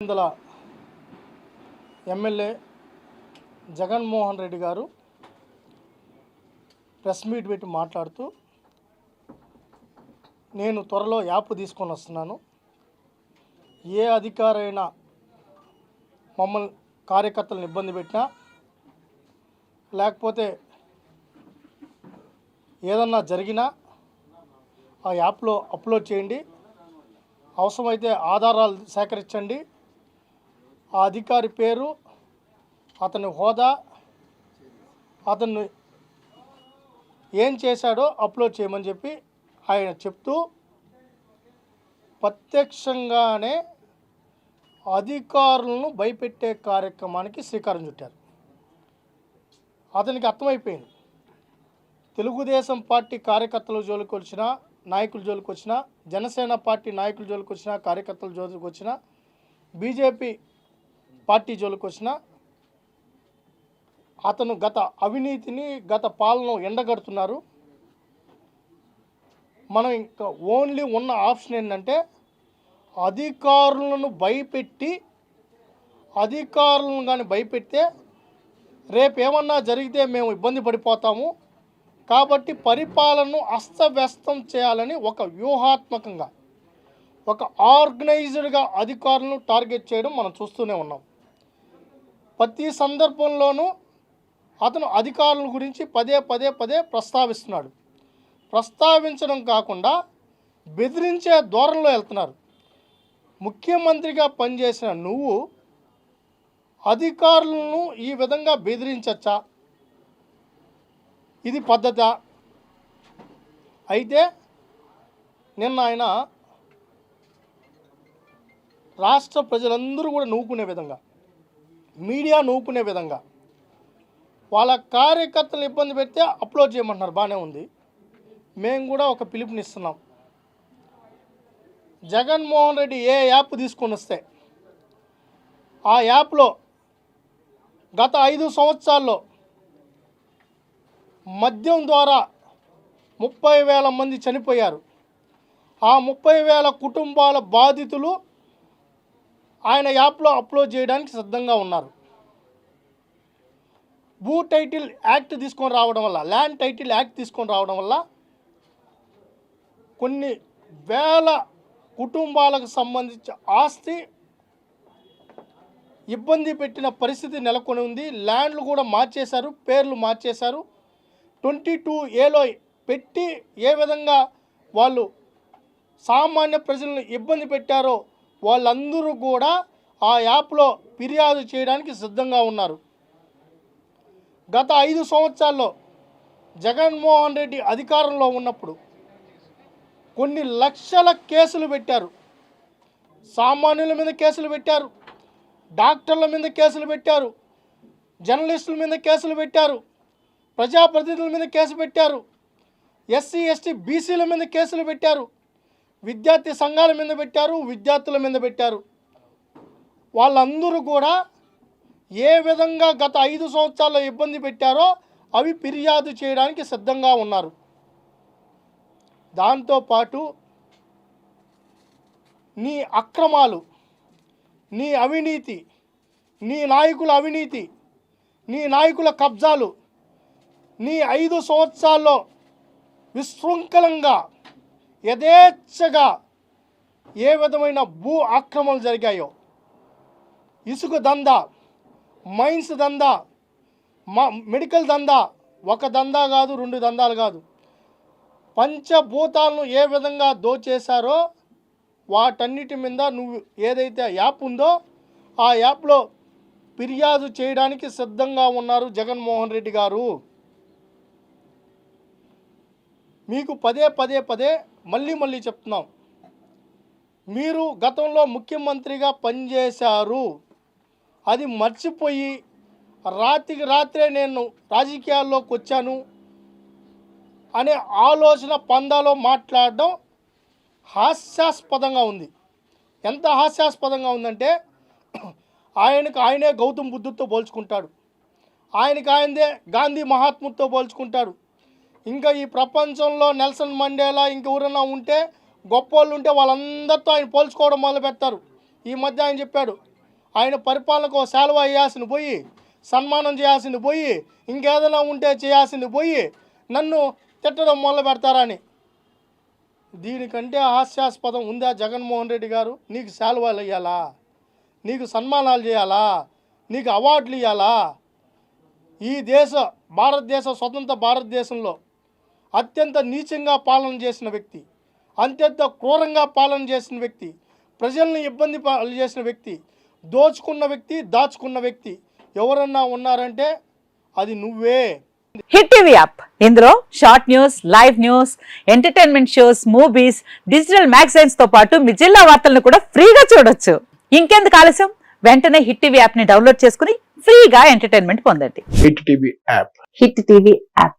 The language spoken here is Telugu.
వందల ఎమ్మెల్యే జగన్మోహన్ రెడ్డి గారు ప్రెస్ మీట్ పెట్టి మాట్లాడుతూ నేను త్వరలో యాప్ తీసుకొని వస్తున్నాను. ఏ అధికారైనా మమ్మల్ని కార్యకర్తలను ఇబ్బంది పెట్టినా లేకపోతే ఏదన్నా జరిగినా ఆ యాప్లో అప్లోడ్ చేయండి. అవసరమైతే ఆధారాలు సేకరించండి. ఆ అధికారి పేరు అతని హోదా అతను ఏం చేశాడో అప్లోడ్ చేయమని చెప్పి ఆయన చెప్తూ ప్రత్యక్షంగానే అధికారులను భయపెట్టే కార్యక్రమానికి శ్రీకారం చుట్టారు. అతనికి అర్థమైపోయింది. తెలుగుదేశం పార్టీ కార్యకర్తల జోలికి వచ్చిన నాయకుల జోలికి వచ్చిన జనసేన పార్టీ నాయకుల జోలికి వచ్చిన కార్యకర్తల జోలికి వచ్చిన బీజేపీ పార్టీ జోలికి వచ్చిన అతను గత అవినీతిని గత పాలన ఎండగడుతున్నారు. మనం ఇంకా ఓన్లీ ఉన్న ఆప్షన్ ఏంటంటే అధికారులను భయపెట్టి అధికారులను కానీ భయపెడితే రేపు ఏమన్నా జరిగితే మేము ఇబ్బంది పడిపోతాము. కాబట్టి పరిపాలనను అస్తవ్యస్తం చేయాలని ఒక వ్యూహాత్మకంగా ఒక ఆర్గనైజ్డ్గా అధికారులను టార్గెట్ చేయడం మనం చూస్తూనే ఉన్నాం. ప్రతి సందర్భంలోనూ అతను అధికారుల గురించి పదే పదే పదే ప్రస్తావిస్తున్నాడు. ప్రస్తావించడం కాకుండా బెదిరించే ధోరణిలో వెళ్తున్నారు. ముఖ్యమంత్రిగా పనిచేసిన నువ్వు అధికారులను ఈ విధంగా బెదిరించచ్చా? ఇది పద్ధత. అయితే నిన్న ఆయన రాష్ట్ర ప్రజలందరూ కూడా నవ్వుకునే విధంగా మీడియా నవ్వుకునే విధంగా. వాళ్ళ కార్యకర్తలు ఇబ్బంది పెడితే అప్లోడ్ చేయమంటున్నారు. బాగానే ఉంది. మేము కూడా ఒక పిలుపునిస్తున్నాం జగన్మోహన్ రెడ్డి ఏ యాప్ తీసుకొని వస్తే ఆ యాప్లో గత ఐదు సంవత్సరాల్లో మద్యం ద్వారా ముప్పై వేల మంది చనిపోయారు. ఆ ముప్పై వేల కుటుంబాల బాధితులు ఆయన యాప్లో అప్లోడ్ చేయడానికి సిద్ధంగా ఉన్నారు. భూ టైటిల్ యాక్ట్ తీసుకొని రావడం వల్ల ల్యాండ్ టైటిల్ యాక్ట్ తీసుకొని రావడం వల్ల కొన్ని వేల కుటుంబాలకు సంబంధించి ఆస్తి ఇబ్బంది పెట్టిన పరిస్థితి నెలకొని ఉంది. ల్యాండ్లు కూడా మార్చేశారు పేర్లు మార్చేశారు. ట్వంటీ టూ ఏలో పెట్టి ఏ విధంగా వాళ్ళు సామాన్య ప్రజలను ఇబ్బంది పెట్టారో వాళ్ళందరూ కూడా ఆ యాప్లో ఫిర్యాదు చేయడానికి సిద్ధంగా ఉన్నారు. గత ఐదు సంవత్సరాల్లో జగన్మోహన్ రెడ్డి అధికారంలో ఉన్నప్పుడు కొన్ని లక్షల కేసులు పెట్టారు. సామాన్యుల మీద కేసులు పెట్టారు. డాక్టర్ల మీద కేసులు పెట్టారు. జర్నలిస్టుల మీద కేసులు పెట్టారు. ప్రజాప్రతినిధుల మీద కేసు పెట్టారు. ఎస్సీ ఎస్టీ బీసీల మీద కేసులు పెట్టారు. విద్యార్థి సంఘాల మీద పెట్టారు విద్యార్థుల మీద పెట్టారు. వాళ్ళందరూ కూడా ఏ విధంగా గత ఐదు సంవత్సరాల్లో ఇబ్బంది పెట్టారో అవి ఫిర్యాదు చేయడానికి సిద్ధంగా ఉన్నారు. దాంతోపాటు నీ అక్రమాలు నీ అవినీతి నీ నాయకుల అవినీతి నీ నాయకుల కబ్జాలు నీ ఐదు సంవత్సరాల్లో విశృంఖలంగా యథేచ్ఛగా ఏ విధమైన భూ ఆక్రమణలు జరిగాయో ఇసుక దందా మైన్స్ దందా మా మెడికల్ దందా ఒక దందా కాదు రెండు దందాలు కాదు పంచభూతాలను ఏ విధంగా దోచేశారో వాటన్నిటి మీద నువ్వు ఏదైతే యాప్ ఉందో ఆ యాప్లో ఫిర్యాదు చేయడానికి సిద్ధంగా ఉన్నారు జగన్మోహన్ రెడ్డి గారు. మీకు పదే పదే పదే మళ్ళీ మళ్ళీ చెప్తున్నాం. మీరు గతంలో ముఖ్యమంత్రిగా పనిచేశారు. అది మర్చిపోయి రాత్రికి రాత్రే నేను రాజకీయాల్లోకి వచ్చాను అనే ఆలోచన పందాలో మాట్లాడడం హాస్యాస్పదంగా ఉంది. ఎంత హాస్యాస్పదంగా ఉందంటే ఆయనకు ఆయనే గౌతమ్ బుద్ధుడితో పోల్చుకుంటాడు. ఆయనకి ఆయనదే గాంధీ మహాత్ముడితో పోల్చుకుంటాడు. ఇంకా ఈ ప్రపంచంలో నెల్సన్ మండేలా ఇంకెవరైనా ఉంటే గొప్ప వాళ్ళు ఉంటే వాళ్ళందరితో ఆయన పోల్చుకోవడం మొదలు పెడతారు ఈ మధ్య ఆయన చెప్పాడు ఆయన పరిపాలనకు ఒక శాలువా వేయాల్సింది పోయి సన్మానం చేయాల్సింది పోయి ఇంకేదైనా ఉంటే చేయాల్సింది పోయి నన్ను తిట్టడం మొదలు పెడతారని దీనికంటే హాస్యాస్పదం ఉందా జగన్మోహన్ రెడ్డి గారు? నీకు శాలువాలు ఇవ్వాలా నీకు సన్మానాలు చేయాలా? నీకు అవార్డులు ఇవ్వాలా ఈ దేశ భారతదేశ స్వతంత్ర భారతదేశంలో అత్యంత నీచంగా పాలన చేసిన వ్యక్తి అత్యంత క్రూరంగా పాలన చేసిన వ్యక్తి ప్రజల్ని ఇబ్బంది పాలు చేసిన వ్యక్తి దోచుకున్న వ్యక్తి దాచుకున్న వ్యక్తి ఎవరన్నా ఉన్నారంటే అది నువ్వే. Hit TV app. ఇందులో short news live news entertainment shows movies digital మ్యాగజైన్స్తో పాటు మీ జిల్లా వార్తలను కూడా ఫ్రీగా చూడొచ్చు. ఇంకెందుకు ఆలస్యం? వెంటనే హిట్ టీవీ యాప్ని డౌన్లోడ్ చేసుకుని ఫ్రీగా ఎంటర్టైన్మెంట్ పొందండి. Hit TV app. Hit TV app.